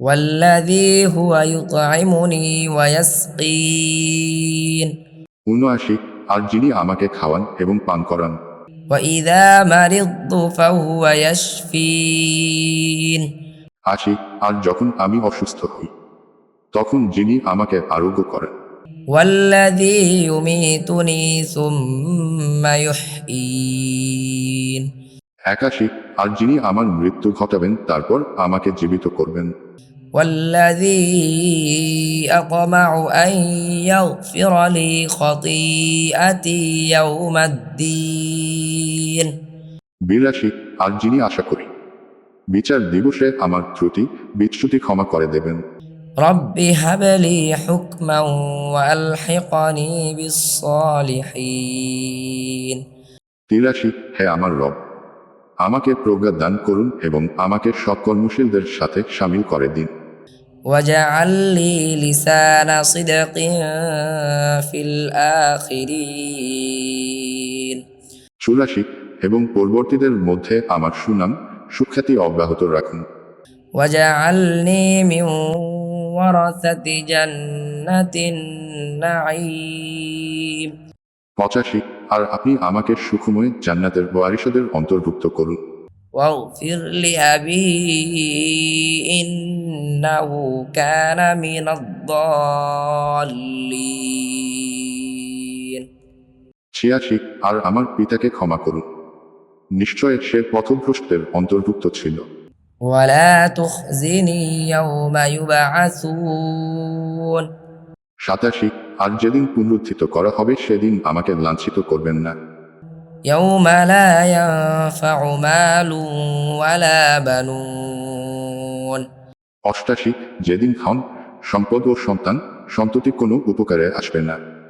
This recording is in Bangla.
والذي هو يطعمني ويسقين উনআশি আর যিনি আমাকে খাওয়ান এবং পান করান وإذا مرضت فهو يشفين আশি আর যখন আমি অসুস্থ হই তখন যিনি আমাকে আরোগ্য করেন والذي يميتني ثم يحيين একাশি আর যিনি আমার মৃত্যু ঘটাবেন তারপর আমাকে জীবিত করবেন والذي أطمع أن يغفر لي خطيئتي يوم الدين বিরাশি আর যিনি আশা করি বিচার দিবসে আমার ত্রুটি বিচ্যুতি ক্ষমা করে দেবেন رب هب لي حكما وألحقني بالصالحين তিরাশি হে আমার রব আমাকে প্রজ্ঞা দান করুন এবং আমাকে সৎকর্মশীলদের সাথে সামিল করে দিন واجعل لي لسان صدق في الآخرين চুরাশি এবং পরবর্তীদের মধ্যে আমার সুনাম সুখ্যাতি অব্যাহত রাখুন واجعلني من ورثة جنة النعيم পঁচাশি আর আপনি আমাকে সুখময় জান্নাতের ওয়ারিসদের অন্তর্ভুক্ত করুন واغفر لأبي إنه كان من الضالين ছিয়াশি আর আমার পিতাকে ক্ষমা করুন নিশ্চয় সে পথভ্রষ্টদের অন্তর্ভুক্ত ছিল ولا تخزني يوم يبعثون সাতাশি আর যেদিন পুনরুত্থিত করা হবে সেদিন আমাকে লাঞ্ছিত করবেন না يوم لا ينفع مال ولا بنون অষ্টাশি যেদিন ধন সম্পদ ও সন্তান সন্ততি কোনো উপকারে আসবে না